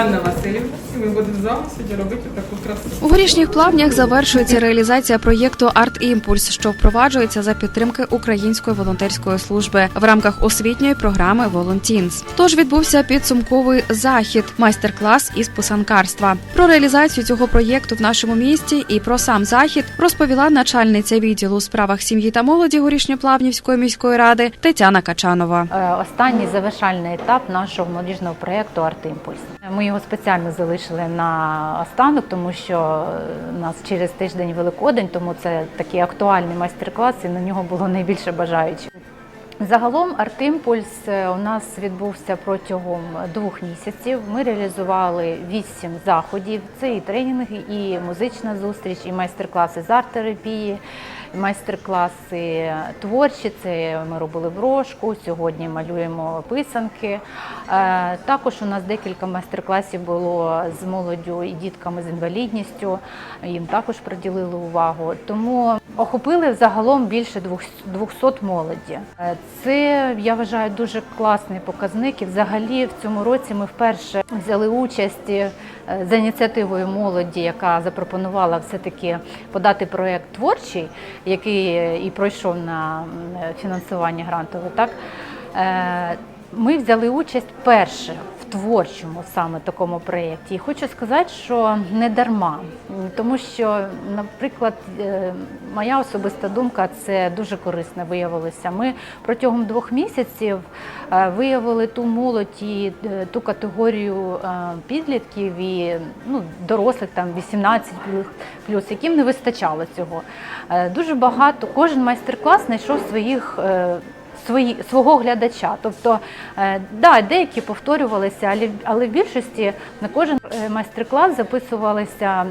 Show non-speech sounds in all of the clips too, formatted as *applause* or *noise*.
Анна Васильівна. І ми будемо з вами сьогодні робити таку красу. У горішніх плавнях завершується реалізація проєкту Арт Імпульс, що впроваджується за підтримки Української волонтерської служби в рамках освітньої програми Волонтінс. Тож відбувся підсумковий захід, майстер-клас із писанкарства. Про реалізацію цього проєкту в нашому місті і про сам захід розповіла начальниця відділу у справах сім'ї та молоді Горішньоплавнівської міської ради Тетяна Качанова. Е, Останній завершальний етап нашого молодіжного проєкту «Артимпульс». Ми його спеціально залишили на останок, тому що е, у нас через тиждень Великодень, тому це такий актуальний майстер-клас, і на нього було найбільше бажаючих. Загалом Артимпульс е, у нас відбувся протягом двох місяців. Ми реалізували вісім заходів. Це і тренінги, і музична зустріч, і майстер-класи з арт-терапії, майстер-класи творчі. Це ми робили брошку. Сьогодні малюємо писанки. Е, Також у нас декілька майстер-класів було з молоддю і дітками з інвалідністю. Їм також приділили увагу. Тому охопили загалом більше двох- 200 молоді. Е, Це я вважаю дуже класний показник. І взагалі в цьому році ми вперше взяли участь е, за ініціативою молоді, яка запропонувала все-таки подати проєкт творчий, який е, і пройшов на фінансування грантове. Так ми взяли участь перше творчому саме такому проєкті. І хочу сказати, що не дарма, тому що, наприклад, е, моя особиста думка це дуже корисно виявилося. Ми протягом двох місяців е, виявили ту молодь і е, ту категорію підлітків і ну, дорослих там 18 плюс, яким не вистачало цього. Дуже багато, кожен майстер-клас знайшов своїх. Свої, свого глядача. Тобто, е, да, деякі повторювалися, але, але в більшості на кожен е, майстер-клас записувалися.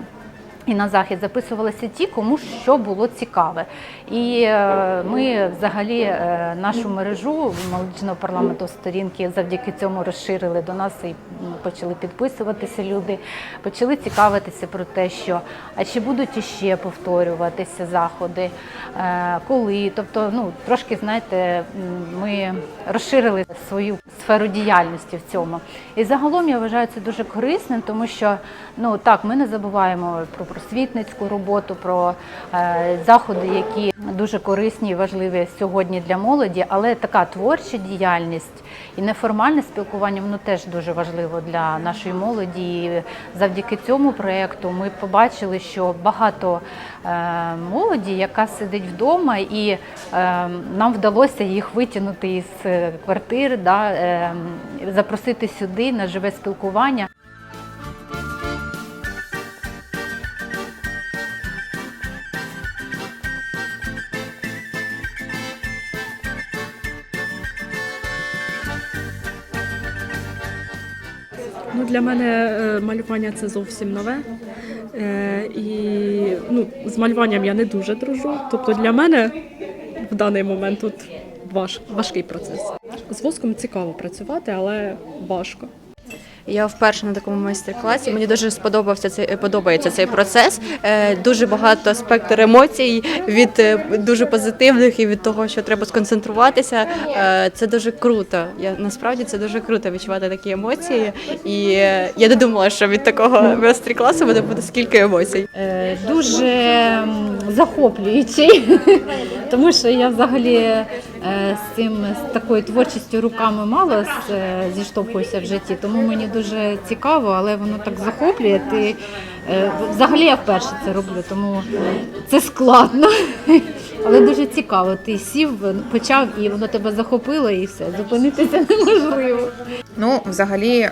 І на захід записувалися ті, кому що було цікаве. І е, ми взагалі е, нашу мережу молодіжного парламенту сторінки завдяки цьому розширили до нас і почали підписуватися люди, почали цікавитися про те, що а чи будуть іще повторюватися заходи, е, коли. Тобто, ну трошки знаєте, ми розширили свою сферу діяльності в цьому. І загалом я вважаю це дуже корисним, тому що ну так, ми не забуваємо про просвітницьку роботу, про е, заходи, які дуже корисні і важливі сьогодні для молоді, але така творча діяльність і неформальне спілкування воно теж дуже важливо для нашої молоді. І завдяки цьому проєкту ми побачили, що багато е, молоді, яка сидить вдома, і е, нам вдалося їх витягнути із квартир, запросити сюди на живе спілкування. Для мене е, малювання це зовсім нове. Е, І ну, з малюванням я не дуже дружу. Тобто для мене в даний момент тут важ, важкий процес. З воском цікаво працювати, але важко. Я вперше на такому майстер-класі. Мені дуже сподобався цей подобається цей процес. Е, Дуже багато спектр емоцій від е, дуже позитивних і від того, що треба сконцентруватися. Е, Це дуже круто. Я насправді це дуже круто відчувати такі емоції. І е, я не думала, що від такого майстер-класу буде буде скільки емоцій. Е, дуже захоплюючий, тому що я взагалі е, з цим з такою творчістю руками мало е, зіштовхуюся в житті, тому мені дуже цікаво, але воно так захоплює. Ти е, взагалі я вперше це роблю, тому це складно. *laughs* Але дуже цікаво. Ти сів, почав і воно тебе захопило, і все. Зупинитися *laughs* неможливо. Ну, взагалі,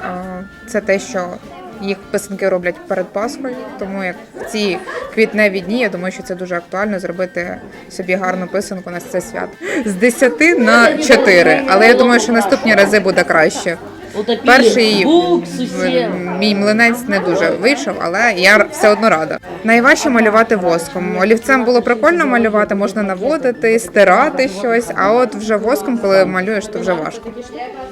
це те, що їх писанки роблять перед Пасхою, тому як в ці квітневі дні, я думаю, що це дуже актуально зробити собі гарну писанку на це свято. З 10 на 4, але я думаю, що наступні рази буде краще. Перший в- мій млинець не дуже вийшов, але я все одно рада. Найважче малювати воском. Олівцем було прикольно малювати, можна наводити, стирати щось. А от вже воском, коли малюєш, то вже важко.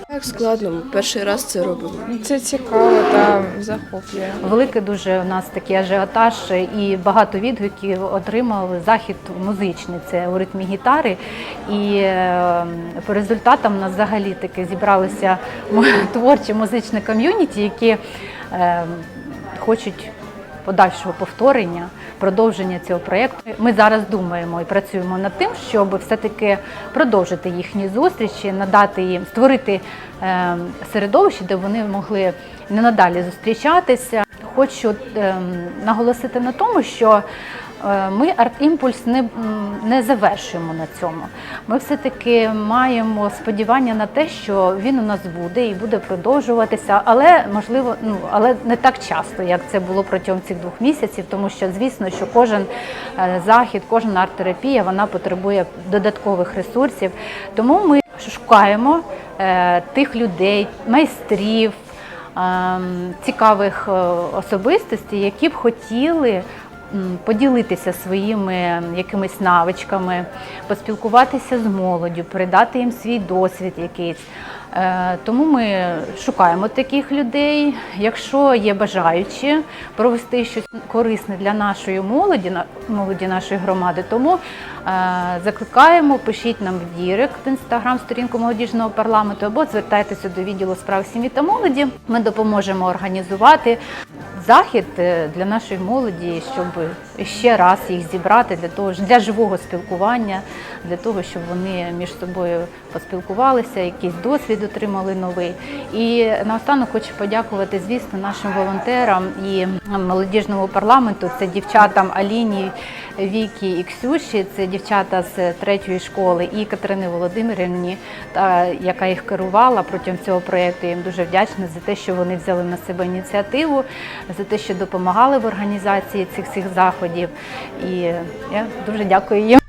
Так складно, перший раз це робимо. Це цікаво та захоплює. Великий дуже у нас такий ажіотаж і багато відгуків отримав захід музичний. Це у ритмі гітари. І е, по результатам у нас взагалі таки зібралися творчі музичні ком'юніті, які е, хочуть подальшого повторення, продовження цього проєкту. Ми зараз думаємо і працюємо над тим, щоб все-таки продовжити їхні зустрічі, надати їм, створити е, середовище, де вони могли не надалі зустрічатися. Хочу ем, наголосити на тому, що е, ми арт-імпульс не, не завершуємо на цьому. Ми все-таки маємо сподівання на те, що він у нас буде і буде продовжуватися, але можливо, ну але не так часто, як це було протягом цих двох місяців, тому що звісно, що кожен е, захід, кожна арт-терапія вона потребує додаткових ресурсів. Тому ми шукаємо е, тих людей, майстрів ем, цікавих е, особистостей, які б хотіли поділитися своїми якимись навичками, поспілкуватися з молоддю, передати їм свій досвід якийсь. Е, Тому ми шукаємо таких людей. Якщо є бажаючі провести щось корисне для нашої молоді, молоді нашої громади, тому е, закликаємо, пишіть нам в Дірект в інстаграм сторінку молодіжного парламенту або звертайтеся до відділу справ сім'ї та молоді. Ми допоможемо організувати захід е, для нашої молоді, щоб ще раз їх зібрати для того для живого спілкування, для того, щоб вони між собою поспілкувалися, якийсь досвід отримали новий. І наостанок хочу подякувати, звісно, нашим волонтерам і молодіжному парламенту. Це дівчатам Аліні, Вікі і Ксюші, це дівчата з третьої школи, і Катерини Володимирівні, яка їх керувала протягом цього проєкту. Їм дуже вдячна за те, що вони взяли на себе ініціативу, за те, що допомагали в організації цих всіх заходів. І я дуже дякую їм.